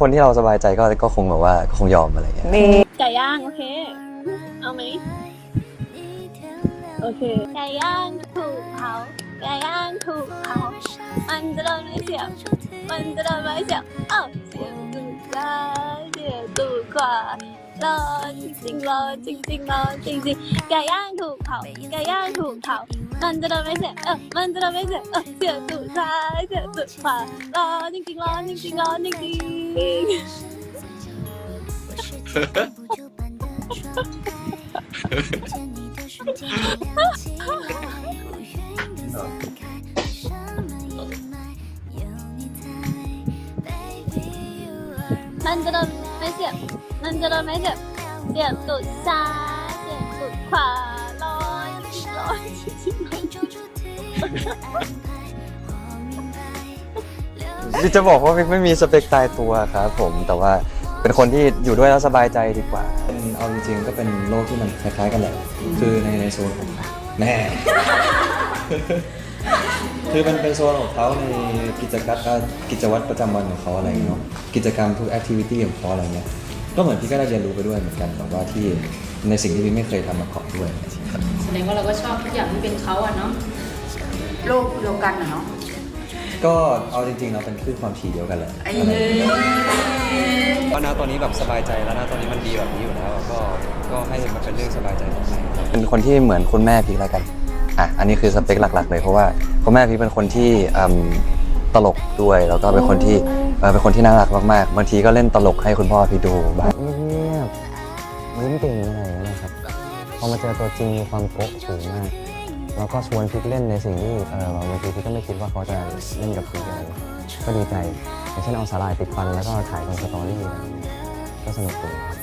คนที่เราสบายใจก็ก็คงแบบว่าก็คงยอมอะไรอย่างเงี้ยนี่ไก่ย่างโอเค เอาไหมโอเคไก่ย่างถูกเผาไก่ย่างถูกเผามันจะโดนไม่เสียบมันจะโดนไม่เสียบเอ้าเสียบตูดซ้ายเสียบตูดขวา รอจริงๆรอจริงๆรอจริงๆไก่ย่างถูกเผาไก่ย่างถูกเผามันจะโดนไม่เสียเออมันจะโดนไม่เสียเออเสียบตูดซ้ายเสียบตูดขวารอจริงๆรอจริงๆรอจริงๆมันจะโดนไม่เสีย มันจะโดนไม่เสียบเสียบตูดซ้ายเสียบตูดขวาร้อนจริงๆร้อนจริงจริงที่จะบอกว่าไม่ไม่มีสเปคตายตัวครับผมแต่ว่าเป็นคนที่อยู่ด้วยแล้วสบายใจดีกว่าเป็นเอาจริงๆก็เป็นโลกที่มันคล้ายๆกันแหละ คือในในโซนของแน่คือมันเป็นโซนของเขาในกิจกรรมกิจวัตรประจำวันของเขาอะไรเงี้ยเนาะกิจกรรมทุกแอคทิวิตี้ของเขาอะไรเงี้ย ก็เหมือนพี่ก็ได้เรียนรู้ไปด้วยเหมือนกันแบบว่าที่ในสิ่งที่พี่ไม่เคยทำมาก่อนด้วยแสดงว่าเราก็ชอบทุกอย่างที่เป็นเขาอะเนาะโลกเดียวกันอะเนาะก็เอาจริงๆเราเป็นคลื่นความถี่เดียวกันแหละไอ้อะไรเอ้อย่างเงี้ยยก็นะตอนนี้แบบสบายใจแล้วนะตอนนี้มันดีแบบนี้อยู่แล้วก็ก็ให้มันเป็นเรื่องสบายใจต่อไปเป็นคนที่เหมือนคุณแม่พีแล้วกันอะอันนี้คือสเปคหลักๆเลยเพราะว่าคุณแม่พีเป็นคนที่อืม ตลกด้วย แล้วก็เป็นคนที่เอ่อเป็นคนที่น่ารักมากๆบางทีก็เล่นตลกให้คุณพ่อพีดูบ้างเงียบๆยิ้มเก่งอะไรอย่างเงี้ยนะครับพอมาเจอตัวจริงมีความโก๊ะสูงมาก แล้วก็ชวนพิกเล่นในสิ่งที่เออบางทีพิกก็ไม่คิดว่าเขาจะเล่นกับพิกอะไรก็ดีใจอย่างเช่นเอาสาหร่ายติดฟันแล้วก็ถ่ายเป็นสตอรี่อะไรอย่างเงี้ยก็สนุกดีครับ